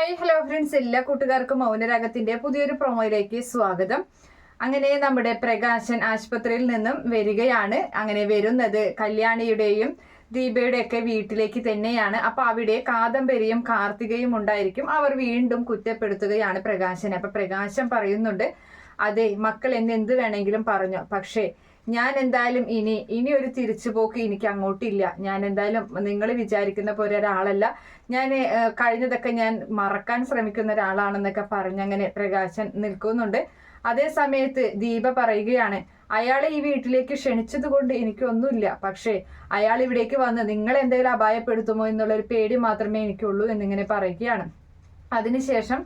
Hi hello friends. എല്ലാ കൂട്ടുകാർക്കും മൗനരാഗത്തിന്റെ പുതിയൊരു പ്രൊമോയിലേക്ക് സ്വാഗതം. അങ്ങനെ നമ്മുടെ പ്രകാശൻ ആശുപത്രിയിൽ നിന്നും വരികയാണ്. അങ്ങനെ വരുന്നത് കല്യാണിയുടെയും ദീപയുടെയൊക്കെ വീട്ടിലേക്ക് തന്നെയാണ്. അപ്പൊ അവിടെ കാദംബരിയും കാർത്തികയും ഉണ്ടായിരിക്കും. അവർ വീണ്ടും കുറ്റപ്പെടുത്തുകയാണ് പ്രകാശൻ. അപ്പൊ പ്രകാശൻ പറയുന്നുണ്ട് അതെ മക്കൾ എന്നെ എന്ത് വേണമെങ്കിലും പറഞ്ഞു. പക്ഷേ ഞാൻ എന്തായാലും ഇനി ഇനി ഒരു തിരിച്ചുപോക്ക് എനിക്ക് അങ്ങോട്ടില്ല. ഞാൻ എന്തായാലും നിങ്ങൾ വിചാരിക്കുന്ന പോലെ ഒരാളല്ല. ഞാൻ കഴിഞ്ഞതൊക്കെ ഞാൻ മറക്കാൻ ശ്രമിക്കുന്ന ഒരാളാണെന്നൊക്കെ പറഞ്ഞങ്ങനെ പ്രകാശൻ നിൽക്കുന്നുണ്ട്. അതേ സമയത്ത് ദീപ പറയുകയാണ് അയാളെ ഈ വീട്ടിലേക്ക് ക്ഷണിച്ചത് കൊണ്ട് എനിക്കൊന്നുമില്ല. പക്ഷേ അയാൾ ഇവിടേക്ക് വന്ന് നിങ്ങൾ എന്തെങ്കിലും അപായപ്പെടുത്തുമോ എന്നുള്ളൊരു പേടി മാത്രമേ എനിക്കുള്ളൂ എന്നിങ്ങനെ പറയുകയാണ്. അതിനുശേഷം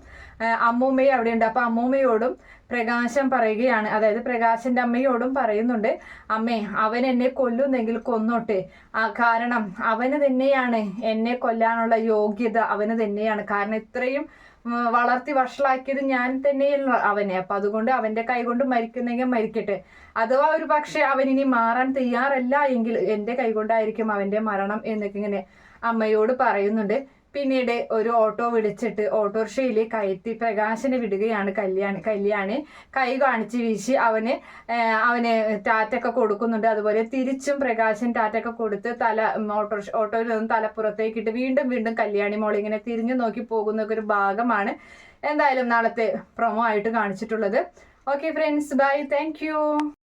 അമ്മൂമ്മയെ അവിടെ ഉണ്ട് അപ്പൊ അമ്മൂമ്മയോടും പ്രകാശം പറയുകയാണ്. അതായത് പ്രകാശന്റെ അമ്മയോടും പറയുന്നുണ്ട് അമ്മേ അവൻ എന്നെ കൊല്ലുന്നെങ്കിൽ കൊന്നോട്ടെ. കാരണം അവന് തന്നെയാണ് എന്നെ കൊല്ലാനുള്ള യോഗ്യത അവന് തന്നെയാണ്. കാരണം ഇത്രയും വളർത്തി വഷളാക്കിയത് ഞാൻ തന്നെയല്ല അവനെ. അപ്പൊ അതുകൊണ്ട് അവന്റെ കൈ കൊണ്ട് മരിക്കുന്നെങ്കിൽ മരിക്കട്ടെ. അഥവാ ഒരു പക്ഷെ അവൻ ഇനി മാറാൻ തയ്യാറല്ല എങ്കിൽ എന്റെ കൈ കൊണ്ടായിരിക്കും അവന്റെ മരണം എന്നൊക്കെ ഇങ്ങനെ അമ്മയോട് പറയുന്നുണ്ട്. പിന്നീട് ഒരു ഓട്ടോ വിളിച്ചിട്ട് ഓട്ടോറിക്ഷയിൽ കയറ്റി പ്രകാശനെ വിടുകയാണ് കല്യാണി. കല്യാണി കൈ കാണിച്ച് വീശി അവന് അവന് ടാറ്റൊക്കെ കൊടുക്കുന്നുണ്ട്. അതുപോലെ തിരിച്ചും പ്രകാശൻ ടാറ്റൊക്കെ കൊടുത്ത് തല ഓട്ടോറിക്ഷ ഓട്ടോയിൽ നിന്ന് തലപ്പുറത്തേക്കിട്ട് വീണ്ടും വീണ്ടും കല്യാണി മോൾ ഇങ്ങനെ തിരിഞ്ഞു നോക്കി പോകുന്ന ഒരു ഭാഗമാണ് എന്തായാലും നാളത്തെ പ്രൊമോ ആയിട്ട് കാണിച്ചിട്ടുള്ളത്. Okay friends bye thank